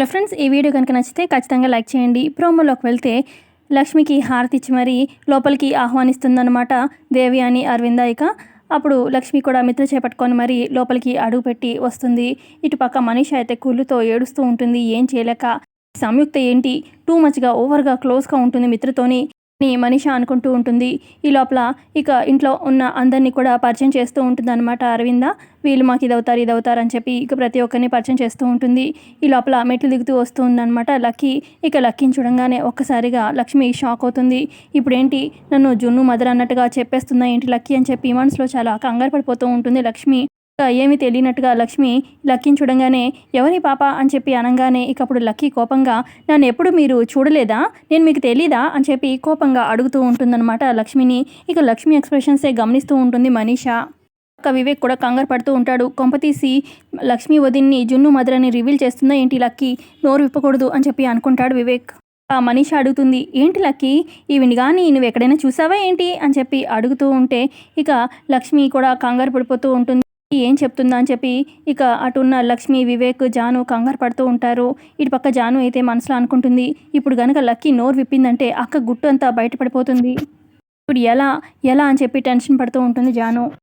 Hello friends ఈ video కనుక నచ్చితే ఖచ్చితంగా లైక్ చేయండి. ప్రోమోలోకి వెళ్తే లక్ష్మికి హారతి ఇచ్చి మరీ లోపలికి ఆహ్వానిస్తుందన్నమాట దేవి అని అరవింద ఇక. అప్పుడు లక్ష్మి కూడా మిత్ర చేపట్టుకొని మరి లోపలికి అడుగు పెట్టి వస్తుంది. ఇటుపక్క మనీష అయితే కుళ్ళుతో ఏడుస్తూ ఉంటుంది. ఏం చేయలేక సంయుక్త ఏంటి? టూ మచ్గా ఓవర్గా క్లోజ్గా ఉంటుంది మిత్రతోని. మనిషి అనుకుంటూ ఉంటుంది. ఈ లోపల ఇక ఇంట్లో ఉన్న అందరినీ కూడా పరిచయం చేస్తూ ఉంటుంది అనమాట అరవింద. వీళ్ళు మాకు ఇదవుతారు ఇదవుతారు అని చెప్పి ఇక ప్రతి ఒక్కరిని పరిచయం చేస్తూ ఉంటుంది. ఈ లోపల మెట్లు దిగుతూ వస్తూ ఉందన్నమాట లక్కీ. ఇక లక్కీని చూడంగానే ఒక్కసారిగా లక్ష్మి షాక్ అవుతుంది. ఇప్పుడేంటి? నన్ను జున్ను మదర్ అన్నట్టుగా చెప్పేస్తుందా ఏంటి లక్కీ అని చెప్పి మనసులో చాలా కంగారు పడిపోతూ ఉంటుంది లక్ష్మి. ఏమీ తెలియనట్టుగా లక్ష్మి లక్కీని చూడంగానే ఎవరి పాప? అని చెప్పి అనగానే ఇక అప్పుడు లక్కీ కోపంగా నన్ను ఎప్పుడు మీరు చూడలేదా? నేను మీకు తెలీదా? అని చెప్పి కోపంగా అడుగుతూ ఉంటుందన్నమాట లక్ష్మిని. ఇక లక్ష్మి ఎక్స్ప్రెషన్సే గమనిస్తూ ఉంటుంది మనీషా. ఒక వివేక్ కూడా కంగారు పడుతూ ఉంటాడు. కొంపతీసి లక్ష్మి వదిన్ని జున్ను మదరని రివీల్ చేస్తుందా ఏంటి లక్కీ? నోరు విప్పకూడదు అని చెప్పి అనుకుంటాడు వివేక్. ఆ మనీష అడుగుతుంది ఏంటి లక్కీ? ఈవిని కానీ నువ్వు ఎక్కడైనా చూసావా ఏంటి? అని చెప్పి అడుగుతూ ఉంటే ఇక లక్ష్మి కూడా కంగారు పడిపోతూ ఉంటుంది. ఏం చెప్తుందా అని చెప్పి ఇక అటున్న లక్ష్మి వివేక్ జాను కంగారు పడుతూ ఉంటారు. ఇటు పక్క జాను అయితే మనసులో అనుకుంటుంది ఇప్పుడు గనక లక్కీ నోరు విప్పిందంటే అక్క గుట్టు అంతా బయటపడిపోతుంది. ఇప్పుడు ఎలా ఎలా అని చెప్పి టెన్షన్ పడుతూ ఉంటుంది జాను.